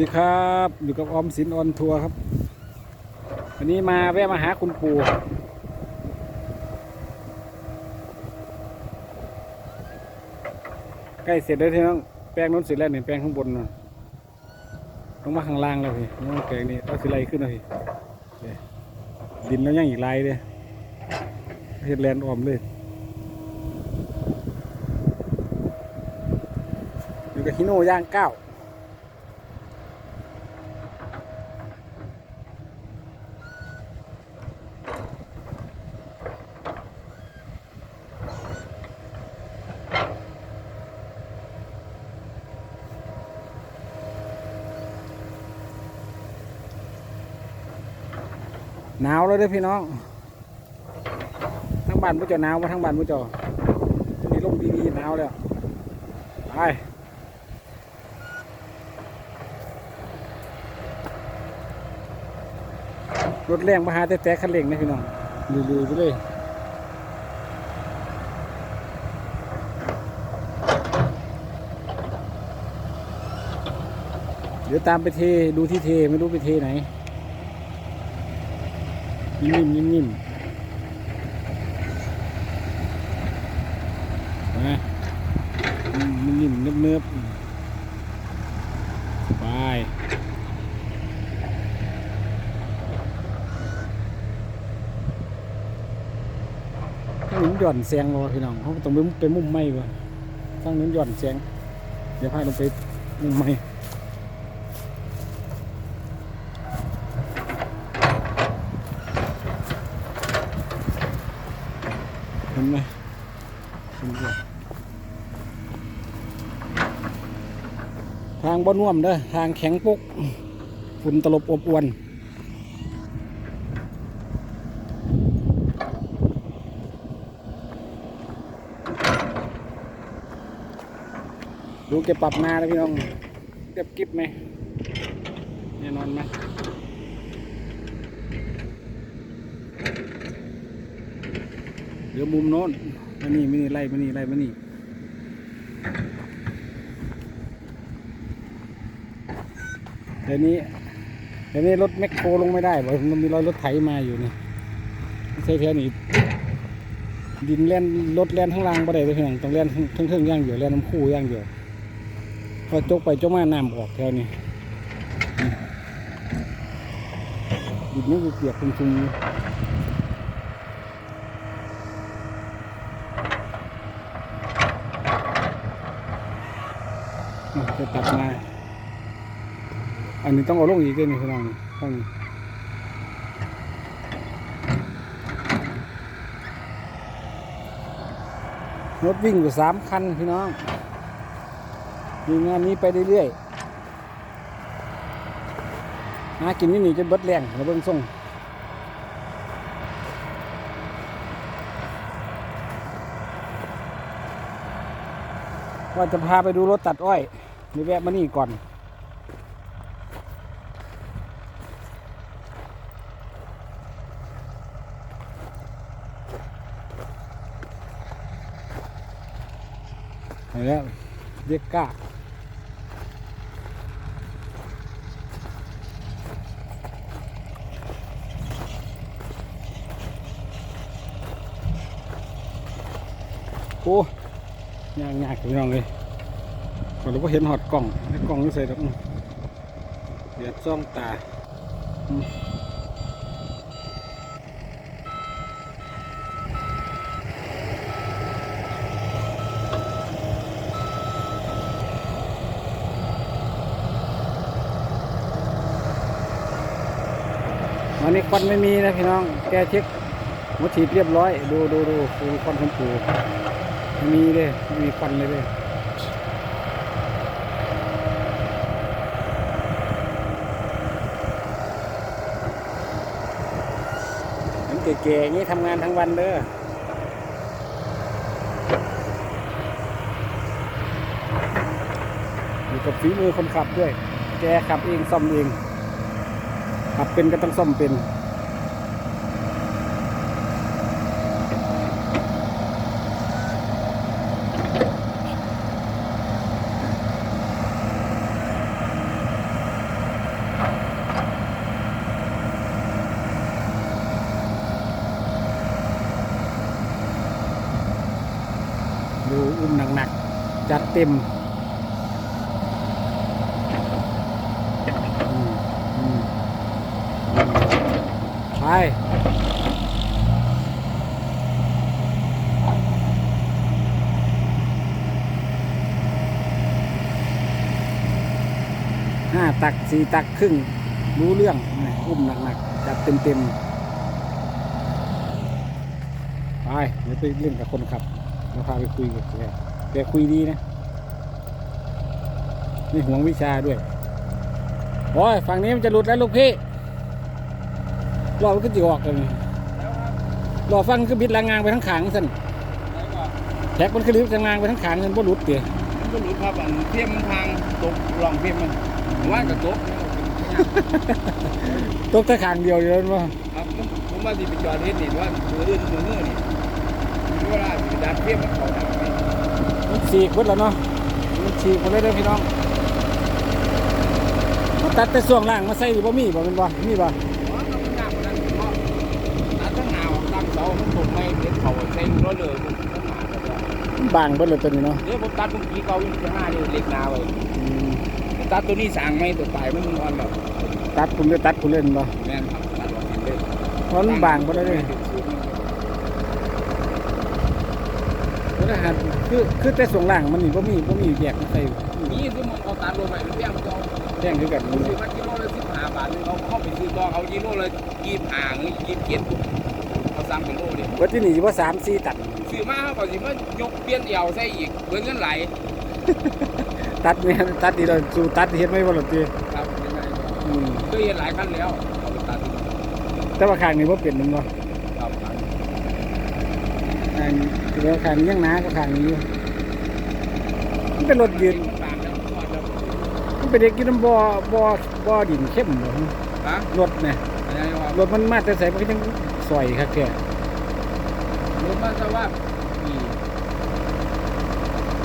สวัสดีครับอยู่กับออมสินออนทัวร์ครับ วันนี้มาแวะมาหาคุณปู่ใกล้เสร็จแล้วที่น้องแปลงนู้นเสร็จแล้วเนี่ยแปลงข้างบนนะต้องมาข้างล่างแล้วพี่น้องแปลงนี่ต้อาสิไรขึ้นแล้วพี่ดินแล้วยังอีกลายเลยเฮ็ดแลนด์ออมเลยอยู่กับฮิโน่ย่างเก้า หนาวแล้วเด้อพี่น้อง ทั้งบ้านผู้เจ้าหนาวมาทั้งบ้านผู้เจ้ามีลมดีๆหนาวแล้วไปรถแรงมาหาแต่แต่คันเร่งนะพี่น้องลุยๆไปเลยเดี๋ยวตามไปเท ดูที่เท ไม่รู้ไปเทไหน นิ่มๆนิ่มๆนะนิ่มๆเนิบๆไปถ้าหนุนหย่อนแซงราพี่น้องเขาต้องไปไปมุมไม่วะข้างนู้นหย่อนแซงเดี๋ยวพาลงไปมุมไม่ ห็นไหมเห็นไหมทางบนน่วมเด้อทางแข็งปุกฝุ่นตลบอบอวนดูแกปรับนาแล้วพี่น้องเรียบกิ๊บไหมแน่นอนไหม เดี๋ยวมุมโน้นมานี่มานี่ไล่มานี่ไล่มานี่เดี๋ยวนี้เดี๋ยวนี้รถแมคโครลงไม่ได้บอกมันมีรอยรถไถมาอยู่นี่ไม่ใช่แถวนี้ดินแล่นรถแล่นข้างล่างบ่ได้เลยเพียงต้องแล่นทั้งเทิงๆย่างเดียวแล่นน้ำคู่ย่างเดียวพอจกไปจกมาน้ำออกแถวนี้ดินนี่คือเปียกชุ่มๆอยู่ อะ จะตัดมา อันนี้ต้องเอาลงอีกเลยนี่พี่น้องนี่ข้างรถวิ่งอยู่สามคันพี่น้องมีงานนี้ไปเรื่อยๆหากินนี่นี่จะเบิดแรงแล้วเบิ่งส่งว่าจะพาไปดูรถตัดอ้อย นี่แวะมานี่ก่อนไปแล้วเรียกก้าโอ้ยากยากพี่น้องเลย เราก็เห็นหอดกล่องกล่องนี่ใส่ดอกเดือดซ่องตาอันนี้ควันไม่มีนะพี่น้อง แกเช็คหัวฉีดเรียบร้อย ดูดูดูดูควันของปู่มีเลยม่มีควันเลยเลย มันแก่ๆอย่างนี้ทำงานทั้งวันเด้ออยู่กับฝีมือคนขับด้วย แกขับเองซ่อมเองขับเป็นก็ต้องซ่อมเป็น จัด เต็มไปห้าตักสี่ตักครึ่ง รู้เรื่องอุ้มหนักๆจัดเต็มๆ ไป เดี๋ยวไปเล่นกับคนขับเราพาไปคุยกับแกแกคุยดีนะ ไม่ห่วงวิชาด้วย โอ้ย ฝั่งนี้มันจะหลุดแล้วลูกพี่ รอมันก็จะออกกันรอฟังก็บิดลางงางไปทั้งขางสั่นแท็กมันก็บิดลางงางไปทั้งขางสั่นบ่หลุดเตี๋ยมันก็หลุดครับอันเทียมมันทางตกลองเทียมมันว่านกับตกตกแต่ขางเดียวอยู่แล้วว่าครับผมว่าสิไปจอดเฮ็ดนี่ว่ามืออื่นมือมือนี่เวลาสิดัดเทียมมันเขาดังไปมันฉีกหมดแล้วเนาะมันฉีกหมดเลยเด้อพี่น้องมา ตัดแต่ส่วงล่างมาใส่ดิบ่มีบ่เป็นบ่มีบ่เพราะมันยากกว่านั้นเพราะตัดทั้งหนาวตั้งเสามันตกไม่เด็ดเขาใส่รถเลยมันหนาแล้วก็มันบางเบิดเลยตัวนี้เนาะเดี๋ยวผมตัดเมื่อกี้เก่าอยู่ที่ห้านี่เล็กนาไว้อืมตัดตัวนี้สางไม่ตัวปลายมันงอนแบบตัดคุณเลยตัดคุณเล่นบ่แม่นครับตัดออกเองเลยเพราะมันบางเบิดเลยเด้บ่ได้หัดคือคือแต่ส่วงล่างมันนี่บ่มีบ่มีแยกมาใส่นี่คือมันเอาตัดลงไปมันเพี้ยงเขา แจ้งคือกันผมซื้อมากิโลละสิบห้าบาทนึงเขาเข้าไปซื้อต่อเขากิโลละยี่สิบห้าหรือยี่สิบเจ็ดเขาสั่งเป็นโลเดียวว่าที่นี่สิว่า3 4ตัดซื้อมาเขาก็สิมายกเปลี่ยนเอวใส่อีกเบิ่งเงินไหลตัดเนี่ยตัดนี่เราสู่ตัดเฮ็ดไม่บ่ล่ะติครับยังไงอืมก็เห็นหลายคันแล้วเอาไปตัดแต่ว่าข้างนี้บ่เป็นแมันบ่ครับข้างคือว่าข้างนี้ยังหนาก็ข้างนี้อยู่มันเป็นรถยืน มันเป็นเด็กกินน้ำบ่อบ่อบ่อดินเข้มบ่ฮะรถเนี่ยอะไรวะรถมันมาแต่ใส่มันก็ยังสวยครับแกรถมันจะว่าอี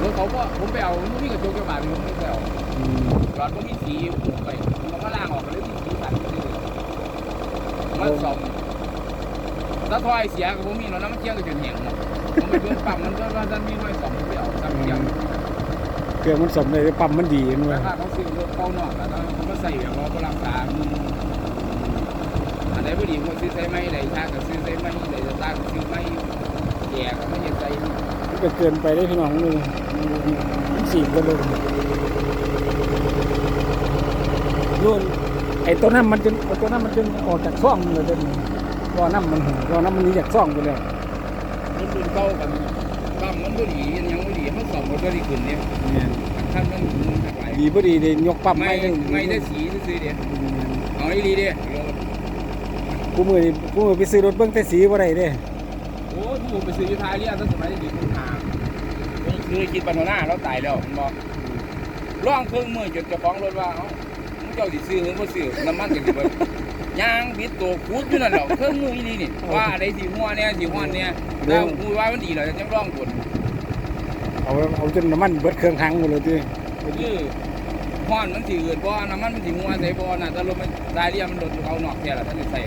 รถเขาก็ผมไปเอามันมีกระจกกระบาดผมไม่ไปเอาอืมหลอดมันมีสีผมไปมันก็ล่างออกเลยมีสีสันเลยมันสองถ้าถอยเสียกับผมมีแล้วน้ำมันเชี่ยงก็จนแห้งหมดผมไปเบิ่งปั๊มมันก็ว่าท่านมีน้อยสองผมไปเอาซ้ำเชี่ยง เครื่องมันสมเลยปั๊มมันดีมันราว่าคาเขาซื้อรถเข้านอกแล้วเขามาใส่แบบว่าเขารักษาอืมอันไหนพอดีผมซื้อใส่ไม้ไหนชาก็ซื้อใส่ไม้ไหนจะตั้งซื้อไม้แย่ก็ไม่เห็นใส่มันก็เกินไปได้พี่น้องนึงมันสีกันเลยนู่นไอ้ตัวนั้นมันจึงไอ้ตัวนั้นมันจึงออกจากซ่องเลยเด้อรอน้ำมันรอน้ำมันหนี้จากซ่องไปแล้วมันรุ่นเก่ากันปั๊มมันพอดียังไม่ ดีเขาสอบมันก็ดีขึ้นเนี่ยเนี่ยท่านมันมันหักไหลดีพอดีเลยยกปั๊มไม่ไม่ได้ไม่ได้สีซื้อเดียวเอาอีดีเดียวกูมือนี่กูมือไปซื้อรถเบิ้งแต่สีบ่ได้เด้โอ้ที่ผมไปซื้อยูทาเรียตั้งสมัยเด็กคุณหาคือคิดปันหน้าเราตายแล้วมันบอกร่องเครื่องมือจนเจะฟ้าของรถว่าเอ้ามึงเจ้าสิซื้อหรือบ่ซื้อน้ำมันจังสิเบิดยางบิดตัวคูดอยู่นั่นแหละเครื่องมืออีนี่นี่ว่าอะไรสิหัวเนี่ยสิหัวเนี่ยแล้วกูว่ามันดีแล้วจะร่องกด เอาเอาจนน้ำมันเบิดเครื่องทั้งหมดเลยที่คือห้อนมันสิเกิดบ่น้ำมันมันสิหัวใส่บ่น่ะแต่รถมันตายเรียมันโดนเอานอกแท้ละท่านได้ใส่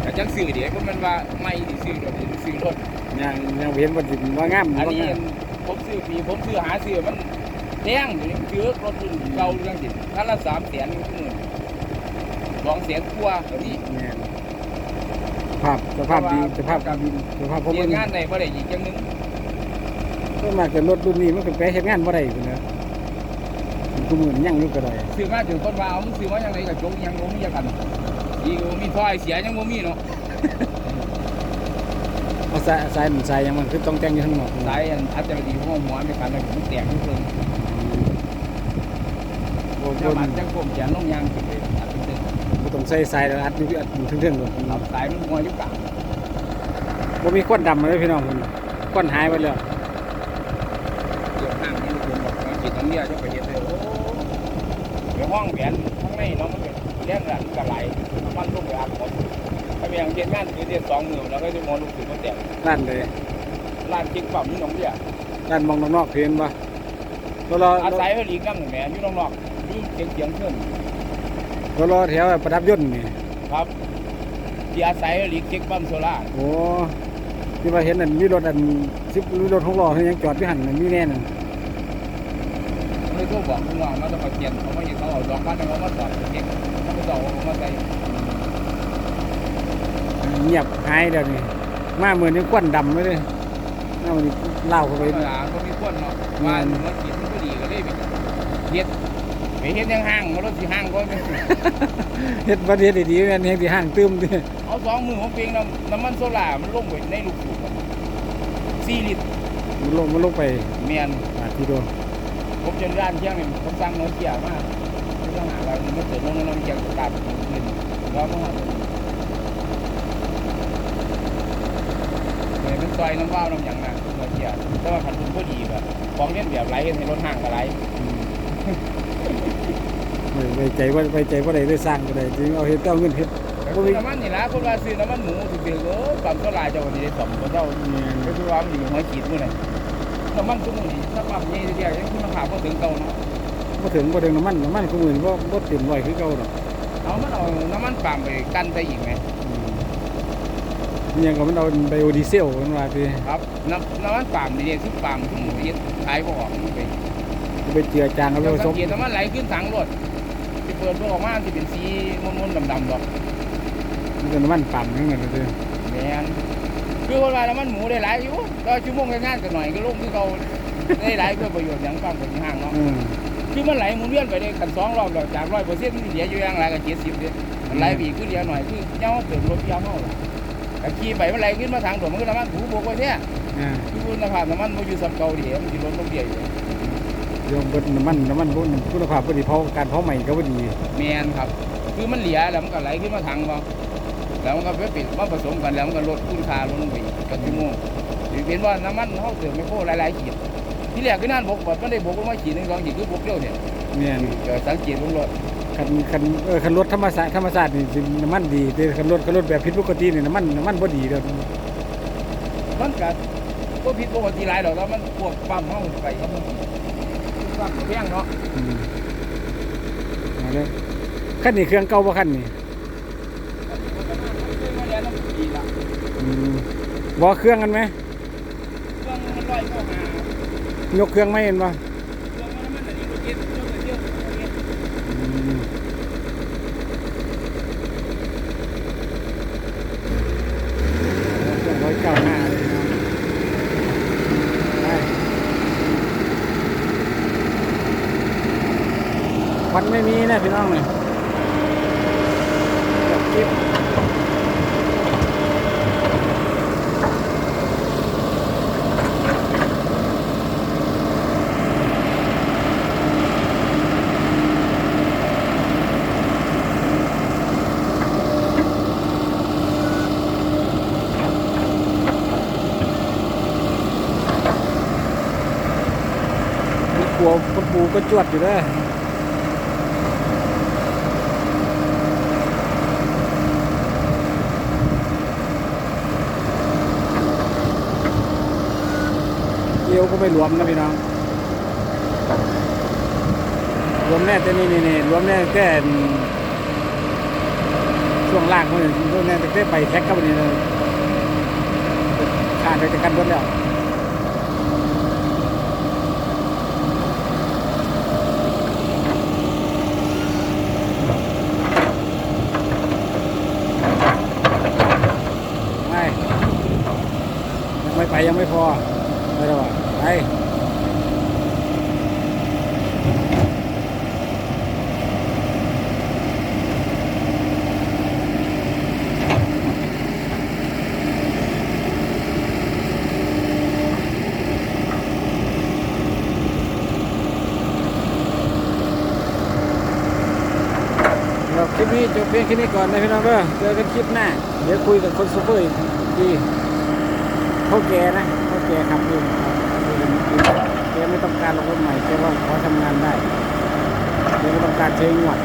แต่จังซื้อเดี๋ยวก็มันว่าไม่สิซื้อรถสิซื้อรถยังยังเห็นว่าดิว่างามอันว่านี้งามผมซื้อปีผมซื้อหาซื้อมันแพงอยู่นี่ซื้อรถรุ่นเก่าเรื่องสิคันละสามแสนอยู่ที่นู่นสองแสนกว่าตัวนี้เนี่ยสภาพสภาพดีสภาพดีสภาพพวกเรีมัยนนงานในบ่ได้อีกจังหนึง ก็มากแต่รถรุ่นนี้มันก็ไปเฮ็ดงานบ่ได้พุ่นนะมันกูมือมันยังอยู่ก็ได้ซื้อมาถึงคนว่าเอามึงซื้อมาอย่างไรกับจงยังบ่มีจักกันอีกบ่มีถ้อยเสียยังบ่มีเนาะเอาสายสายมันสายยังมันคือต้องแต่งอยู่ข้างนอกสายอันอัจฉริยะหัวหัวไม่คันเลยมันแตกทุกเรื่องโอ้โหเจ้ามันจังกลมแขนลงยางสิไปอัดเป็นเส้นบ่ต้องใส่สายแล้วอัดอยู่อัดอยู่เทิงๆก่อนครับสายมันหัวอยู่กลางบ่มีควันดำเลยพี่น้องพุ่นควันหายไปแล้วเดี๋ยวห้างนี่คนบอกว่าจิตน้ำเลี้ยจะไปเฮ็ดเลยโอ้เดี๋ยวห้องแหวนข้างในเนาะมันเป็นแรงดันกระไหลมันลงไปอัดหมดถ้าเป็นอย่างเย็นงานคือเดือนสองหมื่นแล้วก็จะมองลูกศิษย์มาแตกร้านเลยร้านจิ๊กปั๊มนี่น้องเลี้ยร้านมองนอกๆเห็นบ่รอรออาศัยเขาหลีกน้ำหนึ่งแหมอยู่นอกๆอยู่เสียงเสียงขึ้นรอรอแถวประดับยนต์นี่ครับที่อาศัยหลีกจิ๊กปั๊มโซล่าโอ้ ที่ว่าเห็นอันมีรถอันสิบมีรถหกล้อเพิ่นยังจอดอยู่หั่นน่ะมีแน่นั่นคเลยโทรบอกคุณน้องมาต้องมาเขียนเขาไม่เห็นเขาเอาสองพันเขามาสอบเก่งเขาไม่สอบเขามาใส่เงียบหายเดี๋ยวนี้มาเหมือนนี่ควันดำเลยน่ามันเล่าเข้าไปเวลาเขามีคนเนาะว่ามันขีดมันก็ดีก็เลยไปเฮ็ด ไปเฮ็ดยังห้างมารถที่ห้างก็ไม่เฮ็ดประเทศดีๆแม่นเฮ็ดที่ห้างตื้มเด้อเอาสองมือของเพียงน้ำน้ำมันโซล่ามันลงไปในลูกสูบสี่ลิตรมันลงมันลงไปเมียนอาทีโดผมจนร้านเที่ยงนี่ผมสั่งน้อยเกียมากไม่ต้องหาอะไรมันเกิดลงน้ำเกียงตัดขึ้นแล้วก็หาเนี่ยมันซอยน้ำว่าวน้ำหยังนะน้อยเกียแต่ว่าขันทุนก็ดีแบบของเล่นแบบไหลให้รถห้างก็ไห ลไม่ไว้ใจว่าไว้ใจว่าได้ได้สร้างก็ได้จริงเอาเฮ็ดเอาเงินเฮ็ดก็คือน้ำมันนี่ละคนว่าซื้อน้ำมันหมูถือเดือเออปั๊มโซล่าเจ้าวันนี้ได้สมก็เจ้าแม่นก็คือว่ามันอยู่หัวขีดมื้อไหนน้ำมันทุกมื้อนี้ถ้าปั๊มนี่เดียวยังคุณภาพก็ถึงเก่าเนาะบ่ถึงบ่ถึงน้ำมันน้ำมันกูมื้อนี้บ่บ่เต็มร้อยคือเก่าดอกเอามันเอาน้ำมันปั๊มไปกันได้อีกไหมอืมอิหยังก็มันเอาไบโอดีเซลมันว่าสิครับน้ำน้ำมันปั๊มนี่เนี่ยทุกปั๊มทุกหมู่เฮ็ดขายบ่ออกมันไปไปเจือจางเอาไปเราผสสัมงเกตน้ำมันไหลขึ้นถังรถ ที่เปิดรถออกมาที่เป็นสีม่นๆดำๆดอกมันเป็นน้ำมันปั่นทั้งนั้นเลยแม่นคือคนว่าน้ำมันหมูได้หลายอยู่ก็ชั่วโมงงานกันหน่อยก็ลงคือเขาได้หลายเพื่อประโยชน์อย่างปั๊มกับห้างเนาะอืมคือมันไหลหมุนเวียนไปได้ขันสองรอบแล้วจากร้อยเปอร์เซ็นต์มันเหลืออยู่อย่างไรก็เจ็ดสิบเลยมันไหลไปอีกคือเหลือหน่อยคือเจ้าเติมรถยาวเท่าไหร่แต่ขี่ไปมันไหลขึ้นมาทางด่วนมันก็น้ำมันถูบกไว้เนี่ยอ่า คือคุณภาพน้ำมันมันอยู่สำเก่าดีมันจะลดลงเดียวอยู่ ยอมเบิดน้ำมันน้ำมันบ่คุณภาพบ่ดีเพราะการเผาใหม่ก็บ่ดีแมนครับ คือมันเหลือแล้วมันก็ไหลขึ้นมาทางบ่แล้วมันก็ไปปิดมาผสมกันแล้วมันก็ลดคุณค่าลดลงไปอีกกับชั่วโมงหรือเป็นว่าน้ำมันเขาเติมไม่โคหลายๆขีดที่แรกคือนั่นบกแบบมันได้บกลงมาขีดหนึ่งสองขีดคือบกเดียวเนี่ยแม่นเกิดสังเกตลงรถคันคันเออคันรถธรรมชาติธรรมชาตินี่สิน้ำมันดีแต่คันรถคันรถแบบผิดปกตินี่น้ำมันน้ำมันบ่ดีเด้อมันก็ก็ผิดปกติหลายดอกแล้วมันพวกปั๊มเฮาไปครับ มันปั๊มเพียงเนาะอืมเอาเลยคันนี้เครื่องเก่าบ่คันนี่มาแล้วน้ำดีละอืมบ่เครื่องกันไหมเครื่องมันลอยเข้าหายกเครื่องไม่เห็นบ่เครื่องมันมันอันนี้ก็เจ็ดเครื่องก็เที่ยวอันนี้ อืมเครื่องร้อยเก้าห้าเลยนะไป ควันไม่มีนะพี่น้องเนี่ยคลิปกลัวคนปูก็จวดอยู่เลยเกียวก็ ไม่รวมนะพี่น้องรวมแน่แต่นี่นี่นี่รวมแน่แต่ช่วงล่างมันรวมแน่แต่ไปแท็กกับนี่เลยขาดไปจากกันหมดแล้วไม่ยังไม่ไปยังไม่พอ ไปแล้วคลิปนี้จบเพียงแค่นี้ก่อนนะพี่น้องเด้อเจอกันคลิปหน้า เดี๋ยวคุยกับคนซูเปอร์อีกทีเขาแกนะเขาแกขับเอง ต้องการรถใหม่แกว่าเขาทำงานได้แกไม่ต้องการใช้งวด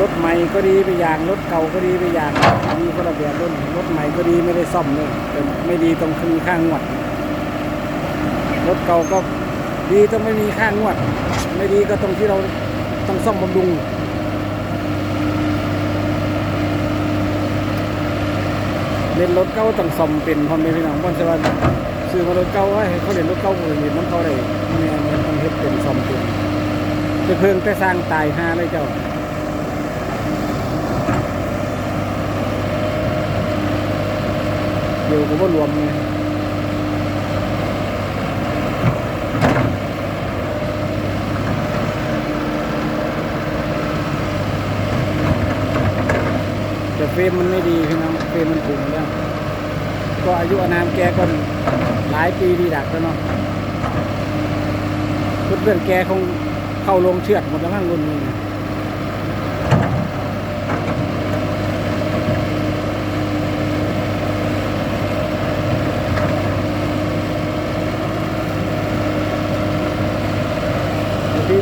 รถใหม่ก็ดีไปอย่างรถเก่าก็ดีไปอย่างดีคนละแบบรถรถใหม่ก็ดีไม่ได้ซ่อมเลยแต่ไม่ดีตรงมีค่างหวดรถเก่าก็ ดีต้องไม่มีค่างวด ไม่ดีก็ตรงที่เราต้องซ่อมบำรุงเล่นรถเก่าต้องซ่อมเป็นพร้อมเลยพี่น้องบ่ใช่ว่าซื้อมารถเก่าให้เขาเล่นรถเก่าบ่เล่นมันเขาได้แม่นต้องเฮ็ดเป็นซ่อมเป็นจะเพิ่งแต่สร้างตายหาเลยเจ้าเดี๋ยวก็บ่รวมไงแรมมันไม่ดีพี่น้องเฟรมมันผุแล้วก็อายุอานามแกก็หลายปีดีดักแล้วเนาะเพื่อนแกคงเข้าลงเชือดหมดแล้วมั้งรุ่นนี้นะ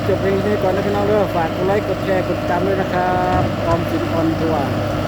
จบเพลงนี้ก่อนนะพี่น้องเด้อฝากกดไลค์กดแชร์กดติดตามด้วยนะครับออมสินออนทัวร์